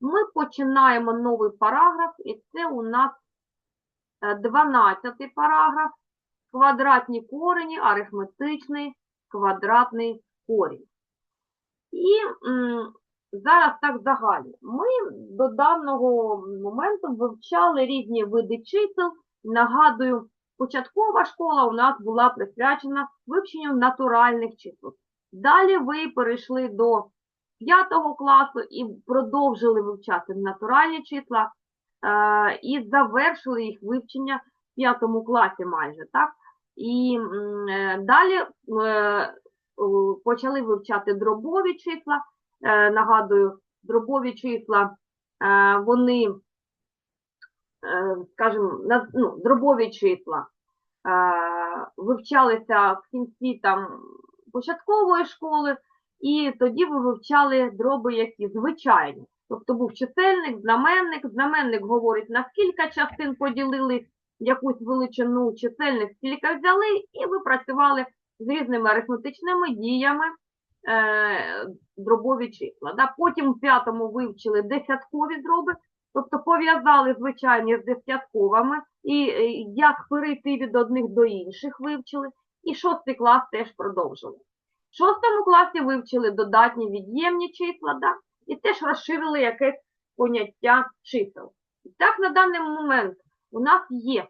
Ми починаємо новий параграф, і це у нас 12 параграф. Квадратні корені, арифметичний квадратний корінь. І зараз так загально. Ми до даного моменту вивчали різні види чисел. Нагадую, початкова школа у нас була присвячена вивченню натуральних чисел. Далі ви перейшли до 5 класу і продовжили вивчати натуральні числа е, і завершили їх вивчення в 5 класі майже, так? І е, далі е, почали вивчати дробові числа. Нагадую, дробові числа, вони, скажімо, ну, дробові числа вивчалися в кінці там початкової школи, і тоді ви вивчали дроби, які звичайні. Тобто був чисельник, знаменник. Знаменник говорить, на скільки частин поділили якусь величину, чисельник скільки взяли, і ви працювали з різними арифметичними діями е, дробові числа. Да? Потім в п'ятому вивчили десяткові дроби, тобто пов'язали звичайні з десятковими, і е, як перейти від одних до інших вивчили, і шостий клас теж продовжили. В шостому класі вивчили додатні від'ємні числа, да? і теж розширили якесь поняття чисел. І так на даний момент у нас є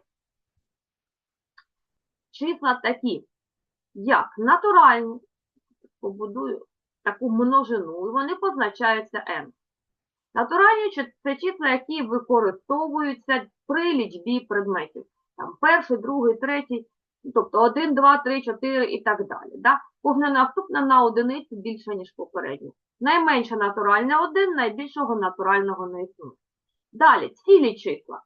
числа такі, як натуральні, побудую таку множину, і вони позначаються n. Натуральні це числа, які використовуються при лічбі предметів. Там перший, другий, третій, ну, тобто 1, 2, 3, 4 і так далі. Да? Кожна наступна на одиницю більша, ніж попередня. Найменша натуральна 1, найбільшого натурального не існує. Далі, цілі числа.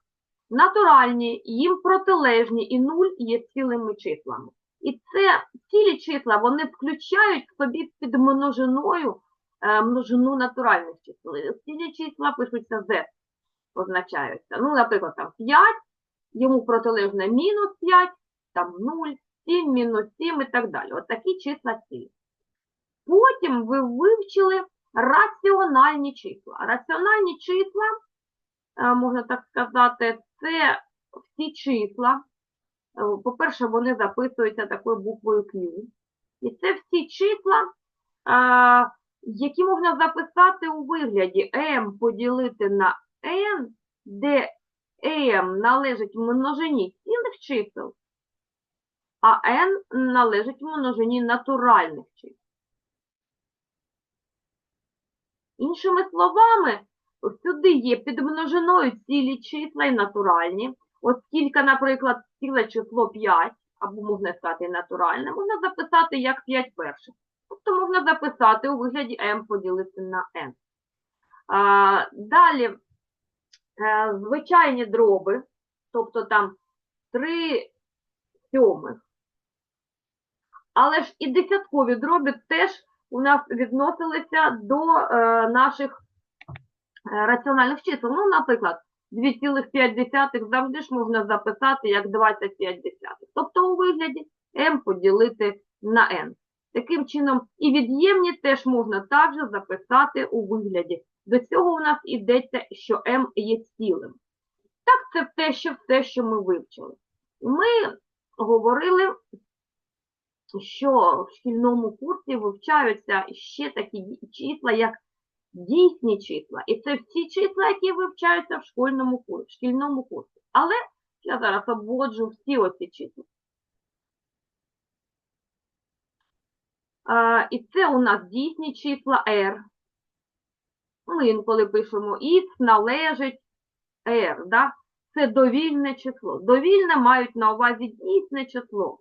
Натуральні, їм протилежні і нуль є цілими числами. І це цілі числа, вони включають в собі під множиною е, множину натуральних чисел. Цілі числа пишуться z, позначаються. Ну, наприклад, там 5, йому протилежне мінус 5, там 0, 7, мінус 7 і так далі. От такі числа цілі. Потім ви вивчили раціональні числа. Раціональні числа, е, можна так сказати, це всі числа. Е, По-перше, вони записуються такою буквою Q. І це всі числа, е, які можна записати у вигляді m поділити на n, де m належить множині цілих чисел, а n належить множині натуральних чисел. Іншими словами, сюди є під множиною цілі числа і натуральні. Оскільки, наприклад, ціле число 5, або можна сказати і натуральне, можна записати як 5 перших. Тобто можна записати у вигляді m поділити на n. А, далі, е, звичайні дроби, тобто там 3 сьомих. Але ж і десяткові дроби теж у нас відносилися до е, наших е, раціональних чисел. Ну, наприклад, 2,5 завжди ж можна записати як 25 десятих. Тобто у вигляді m поділити на n. Таким чином, і від'ємні теж можна також записати у вигляді. До цього у нас йдеться, що m є цілим. Так, це те, що все, що ми вивчили. Ми говорили, що в шкільному курсі вивчаються ще такі числа, як дійсні числа. І це всі числа, які вивчаються в школьному курсі, шкільному курсі. Але я зараз обводжу всі оці числа. А, і це у нас дійсні числа R. Ми інколи пишемо X належить R. Да? Це довільне число. Довільне мають на увазі дійсне число.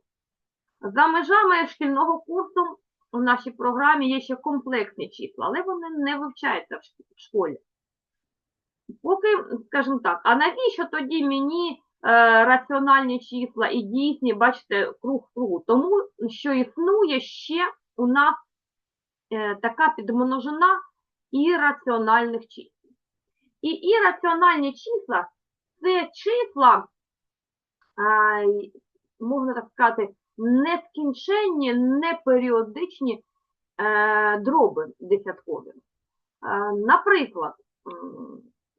За межами шкільного курсу у нашій програмі є ще комплексні числа, але вони не вивчаються в школі. Поки, скажімо так, а навіщо тоді мені е, раціональні числа і дійсні, бачите, круг кругу? Тому що існує ще у нас е, така підмножина ірраціональних чисел. І ірраціональні числа це числа, й- можна так сказати, нескінченні, неперіодичні е, дроби десяткові. Е, наприклад,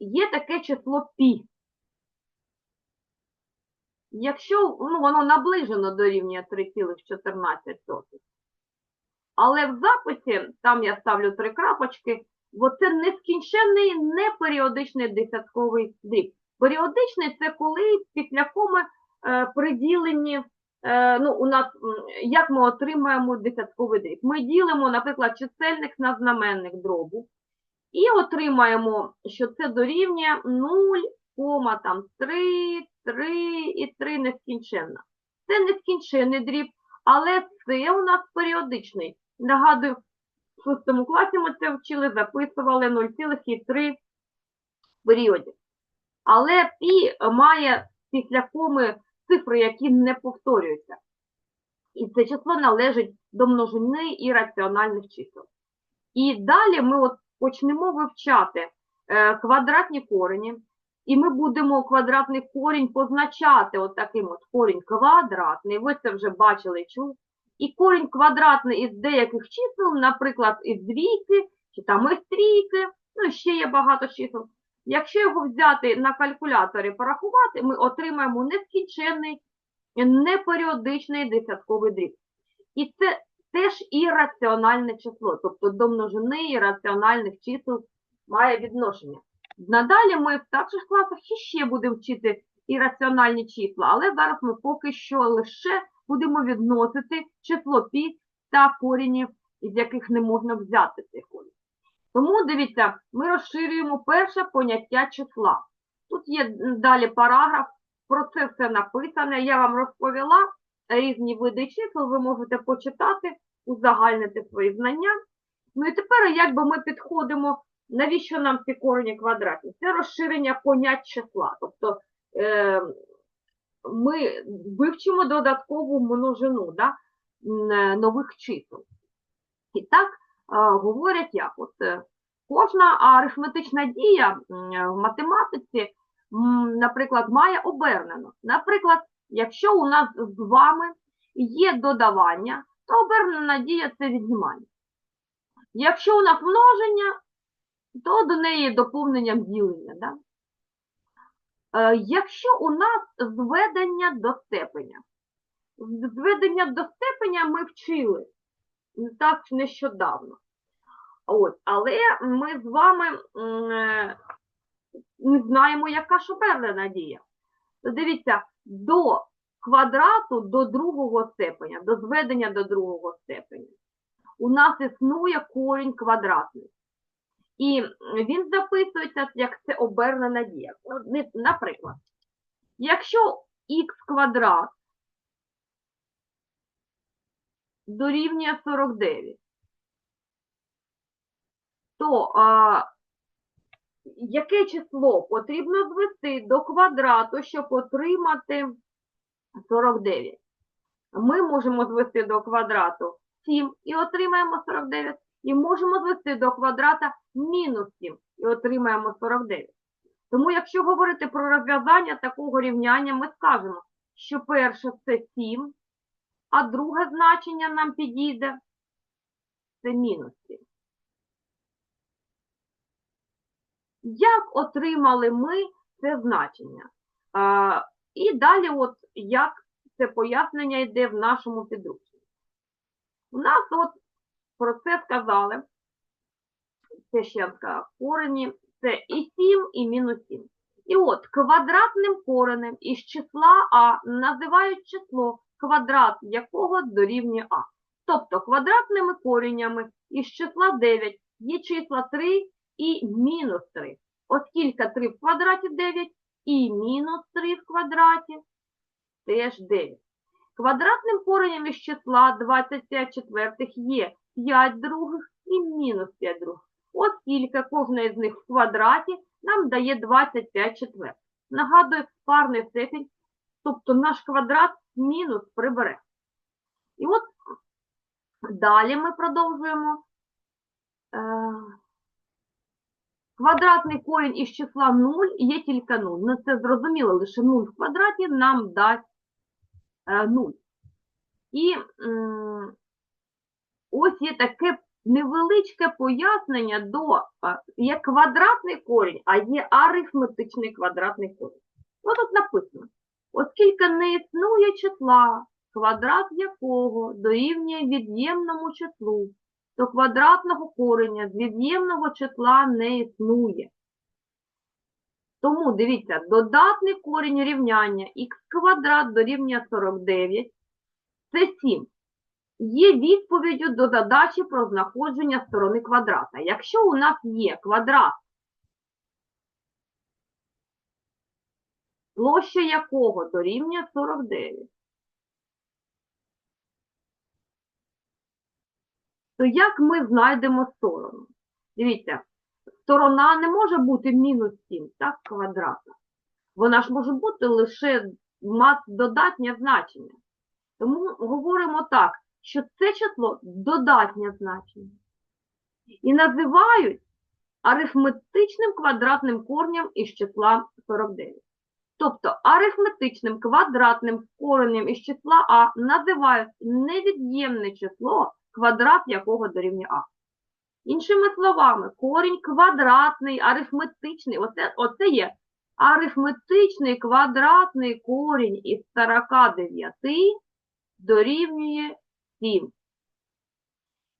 є таке число пі. Якщо ну, воно наближено до рівня 3,14. Але в записі, там я ставлю три крапочки, бо це нескінченний неперіодичний десятковий дріб. Періодичний це коли після коми е, приділені, ну, у нас, як ми отримаємо десятковий дріб. Ми ділимо, наприклад, чисельник на знаменник дробу і отримаємо, що це дорівнює 0, там 3, 3 і 3 нескінченна. Це нескінченний дріб, але це у нас періодичний. Нагадую, в шостому класі ми це вчили, записували 0,3 періодів. Але пі має після коми цифри, які не повторюються. І це число належить до множини і раціональних чисел. І далі ми от почнемо вивчати е, квадратні корені, і ми будемо квадратний корінь позначати от таким от корінь квадратний. Ви це вже бачили чули. І корінь квадратний із деяких чисел, наприклад, із двійки, чи там із трійки, ну ще є багато чисел. Якщо його взяти на калькуляторі порахувати, ми отримаємо нескінченний, неперіодичний десятковий дріб. І це теж ірраціональне число, тобто до множини ірраціональних чисел має відношення. Надалі ми в старших класах ще будемо вчити ірраціональні числа, але зараз ми поки що лише будемо відносити число пі та корінів, із яких не можна взяти цей корінь. Тому, дивіться, ми розширюємо перше поняття числа. Тут є далі параграф, про це все написане. Я вам розповіла різні види чисел, ви можете почитати, узагальнити свої знання. Ну і тепер, якби ми підходимо, навіщо нам ці корені квадратні? Це розширення понять числа. Тобто е, ми вивчимо додаткову множину да, нових чисел. І так, говорять як? От, е, кожна арифметична дія в математиці, наприклад, має обернено. Наприклад, якщо у нас з вами є додавання, то обернена дія це віднімання. Якщо у нас множення, то до неї доповненням ділення. Да? Е, Якщо у нас зведення до степеня, зведення до степеня ми вчили так нещодавно. От, але ми з вами е, не знаємо, яка ж обернена дія. Дивіться, до квадрату до другого степеня, до зведення до другого степеня, у нас існує корінь квадратний. І він записується, як це обернена дія. Наприклад, якщо х квадрат дорівнює 49, то а, яке число потрібно звести до квадрату, щоб отримати 49? Ми можемо звести до квадрату 7 і отримаємо 49, і можемо звести до квадрата мінус 7 і отримаємо 49. Тому, якщо говорити про розв'язання такого рівняння, ми скажемо, що перше це 7, а друге значення нам підійде це мінус 7. Як отримали ми це значення? А, і далі, от як це пояснення йде в нашому підручнику. У нас от про це сказали, це ще я сказала, корені, це і 7, і мінус 7. І от квадратним коренем із числа А називають число, квадрат якого дорівнює А. Тобто квадратними коренями із числа 9 є числа 3 і мінус 3. Оскільки 3 в квадраті 9 і мінус 3 в квадраті теж 9. Квадратним коренем із числа 25 четвертих є 5 других і мінус 5 других. Оскільки кожна із них в квадраті нам дає 25 четвертих. Нагадую, парний степінь, тобто наш квадрат мінус прибере. І от далі ми продовжуємо. Е, Квадратний корінь із числа 0 є тільки 0. Ну, це зрозуміло, лише 0 в квадраті нам дасть е, 0. І ось є таке невеличке пояснення до є квадратний корінь, а є арифметичний квадратний корінь. Ось тут написано, оскільки не існує числа, квадрат якого дорівнює від'ємному числу, то квадратного кореня з від'ємного числа не існує. Тому дивіться, додатний корінь рівняння х квадрат дорівнює 49 це 7. Є відповіддю до задачі про знаходження сторони квадрата. Якщо у нас є квадрат, площа якого дорівнює 49, то як ми знайдемо сторону? Дивіться, сторона не може бути мінус 7, так, квадрата. Вона ж може бути лише додатнє значення. Тому говоримо так, що це число додатнє значення. І називають арифметичним квадратним коренем із числа 49. Тобто арифметичним квадратним коренем із числа А називають невід'ємне число, квадрат якого дорівнює А. Іншими словами, корінь квадратний, арифметичний, оце, оце є арифметичний квадратний корінь із 49 дорівнює 7.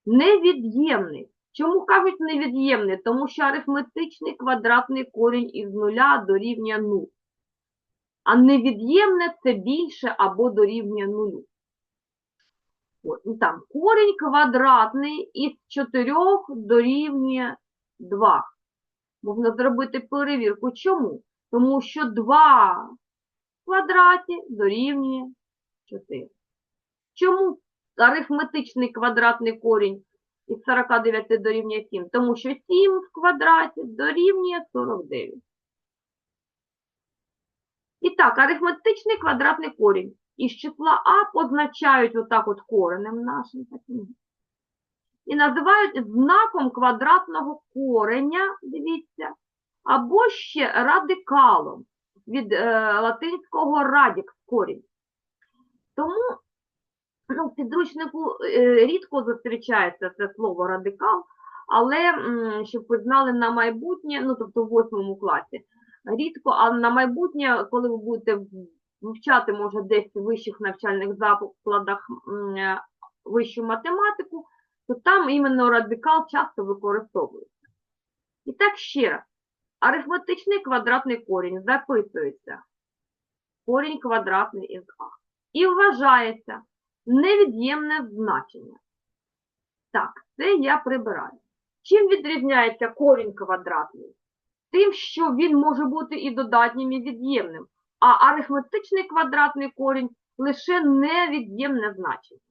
Невід'ємний. Чому кажуть невід'ємний? Тому що арифметичний квадратний корінь із нуля дорівнює 0. А невід'ємне це більше або дорівнює нулю. Ну, там, корінь квадратний із 4 дорівнює 2. Можна зробити перевірку. Чому? Тому що 2 в квадраті дорівнює 4. Чому арифметичний квадратний корінь із 49 дорівнює 7? Тому що 7 в квадраті дорівнює 49. І так, арифметичний квадратний корінь із числа А позначають отак от коренем нашим таким. І називають знаком квадратного кореня, дивіться, або ще радикалом від е, латинського радікс корінь. Тому ну, в підручнику е, рідко зустрічається це слово радикал, але м, щоб ви знали на майбутнє, ну тобто в восьмому класі, рідко, а на майбутнє, коли ви будете вивчати, може, десь в вищих навчальних закладах е, вищу математику, то там іменно радикал часто використовується. І так ще раз. Арифметичний квадратний корінь записується. Корінь квадратний із А. І вважається невід'ємне значення. Так, це я прибираю. Чим відрізняється корінь квадратний? Тим, що він може бути і додатнім, і від'ємним, а арифметичний квадратний корінь лише невід'ємне значення.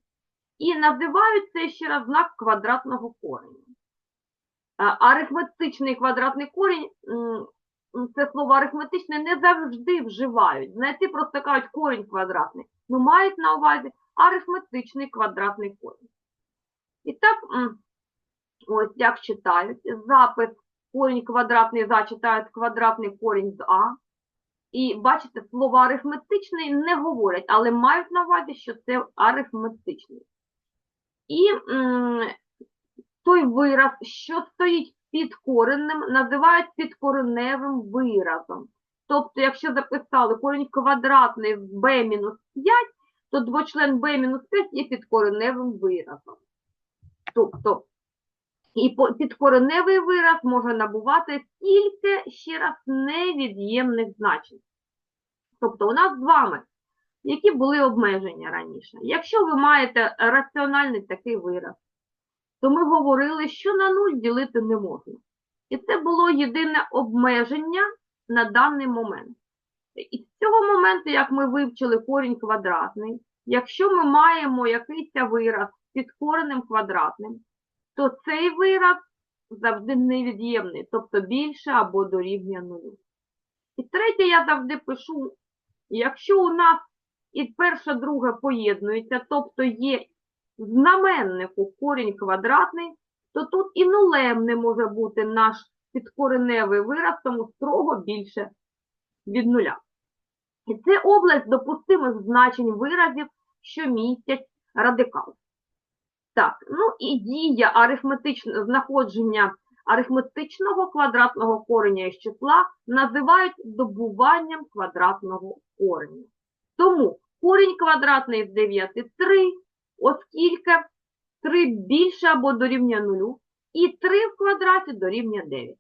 І називають це ще раз знак квадратного кореня. Арифметичний квадратний корінь, це слово арифметичне не завжди вживають. Знайти просто кажуть корінь квадратний. Ну, мають на увазі арифметичний квадратний корінь. І так, ось як читають. Запис корінь квадратний за читають квадратний корінь з А. І бачите, слово арифметичний не говорять, але мають на увазі, що це арифметичний. І м, той вираз, що стоїть під коренним, називають підкореневим виразом. Тобто, якщо записали корінь квадратний з b-5, то двочлен b-5 є підкореневим виразом. Тобто, і підкореневий вираз може набувати тільки, ще раз, невід'ємних значень. Тобто, у нас з вами які були обмеження раніше. Якщо ви маєте раціональний такий вираз, то ми говорили, що на 0 ділити не можна. І це було єдине обмеження на даний момент. І з цього моменту, як ми вивчили корінь квадратний, якщо ми маємо якийсь вираз під коренем квадратним, то цей вираз завжди невід'ємний, тобто більше або дорівнює нулю. І третє я завжди пишу, якщо у нас і перше, друге поєднується, тобто є знаменнику корінь квадратний, то тут і нулем не може бути наш підкореневий вираз, тому строго більше від нуля. І це область допустимих значень виразів, що містять радикал. Так, ну і дія арифметичного знаходження арифметичного квадратного кореня із числа називають добуванням квадратного кореня. Тому корінь квадратний з 9 – 3, оскільки 3 більше або дорівнює 0, і 3 в квадраті дорівнює 9.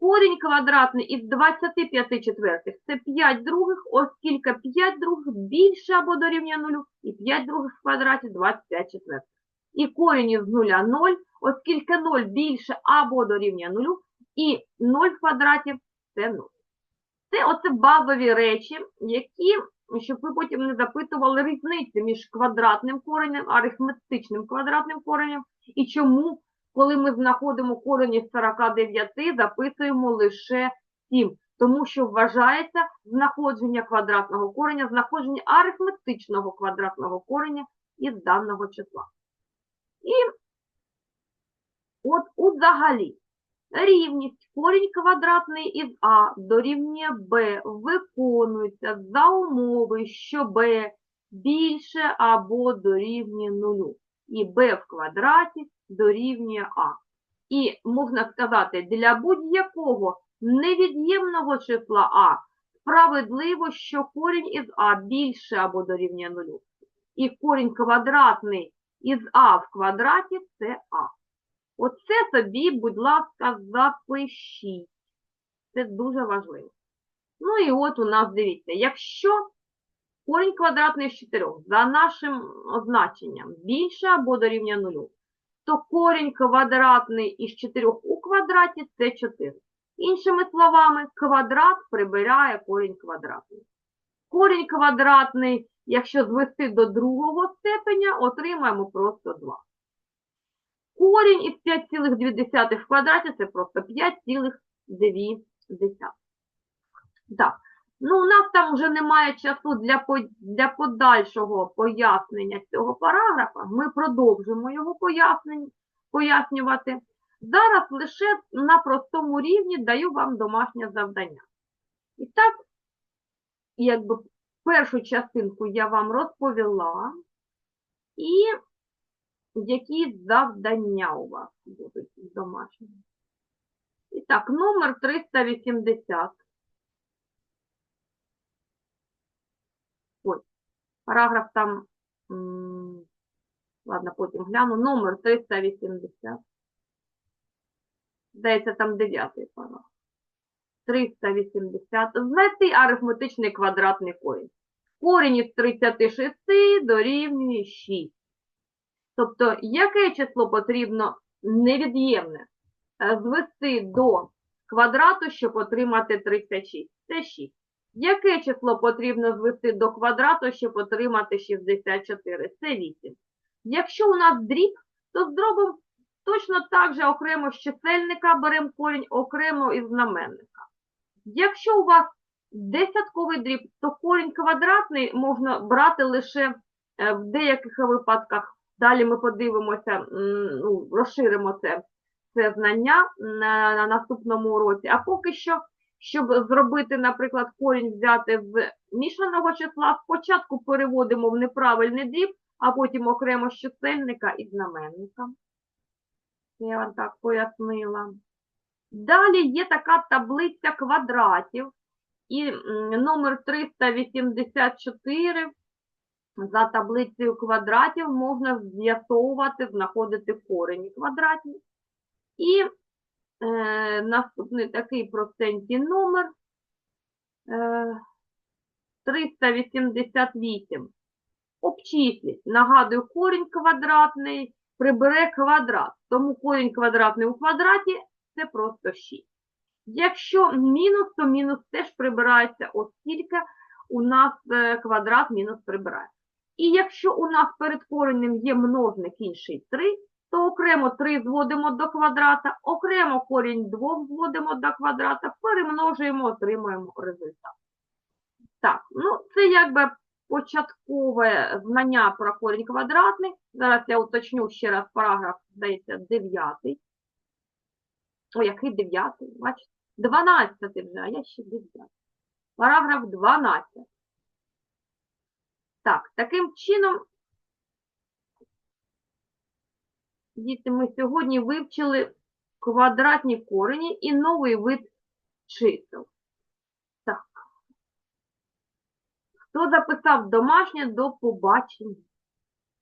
Корінь квадратний із 25 четвертих – це 5 других, оскільки 5 других більше або дорівнює 0, і 5 других в квадраті – 25 четвертих. І корінь із 0 – 0, оскільки 0 більше або дорівнює 0, і 0 в квадраті – це 0. Це оце базові речі, які, щоб ви потім не запитували різниці між квадратним коренем, арифметичним квадратним коренем, і чому, коли ми знаходимо корень із 49, записуємо лише 7. Тому що вважається знаходження квадратного кореня, знаходження арифметичного квадратного кореня із даного числа. І от взагалі рівність корінь квадратний із А дорівнює Б виконується за умови, що Б більше або дорівнює нулю. І Б в квадраті дорівнює А. І можна сказати, для будь-якого невід'ємного числа А справедливо, що корінь із А більше або дорівнює нулю. І корінь квадратний із А в квадраті це А. Оце собі, будь ласка, запишіть. Це дуже важливо. Ну і от у нас, дивіться, якщо корінь квадратний з 4 за нашим означенням більше або дорівнює 0, то корінь квадратний із 4 у квадраті це 4. Іншими словами, квадрат прибирає корінь квадратний. Корінь квадратний, якщо звести до другого степеня, отримаємо просто 2. Корінь із 5,2 в квадраті це просто 5,2. Так, ну у нас там вже немає часу для, для подальшого пояснення цього параграфа. Ми продовжимо його пояснювати. Зараз лише на простому рівні даю вам домашнє завдання. І так, якби першу частинку я вам розповіла. І які завдання у вас будуть домашні. І так, номер 380. Ой, параграф там, ладно, потім гляну, номер 380. Здається, там 9 параграф. 380. Знайти арифметичний квадратний корінь. Корінь із 36 дорівнює 6. Тобто, яке число потрібно невід'ємне е, звести до квадрату, щоб отримати 36? Це 6. Яке число потрібно звести до квадрату, щоб отримати 64? Це 8. Якщо у нас дріб, то зробимо точно так же окремо з чисельника беремо корінь, окремо із знаменника. Якщо у вас десятковий дріб, то корінь квадратний можна брати лише е, в деяких випадках Далі ми подивимося, ну, розширимо це, це знання на, на наступному уроці. А поки що, щоб зробити, наприклад, корінь взяти з мішаного числа, спочатку переводимо в неправильний дріб, а потім окремо з чисельника і знаменника. Я вам так пояснила. Далі є така таблиця квадратів. І номер 384 за таблицею квадратів можна з'ясовувати, знаходити корені квадратні. І е, наступний такий простенький номер е, 388. Обчисліть. Нагадую, корінь квадратний прибере квадрат. Тому корінь квадратний у квадраті це просто 6. Якщо мінус, то мінус теж прибирається, оскільки у нас е, квадрат мінус прибирається. І якщо у нас перед коренем є множник інший 3, то окремо 3 зводимо до квадрата, окремо корінь 2 зводимо до квадрата, перемножуємо, отримуємо результат. Так, ну це якби початкове знання про корінь квадратний. Зараз я уточню ще раз параграф, здається, 9. О, який 9? Бачите? 12 вже, а я ще 9. Параграф 12. Так, таким чином Діти, ми сьогодні вивчили квадратні корені і новий вид чисел. Так. Хто записав домашнє до побачення?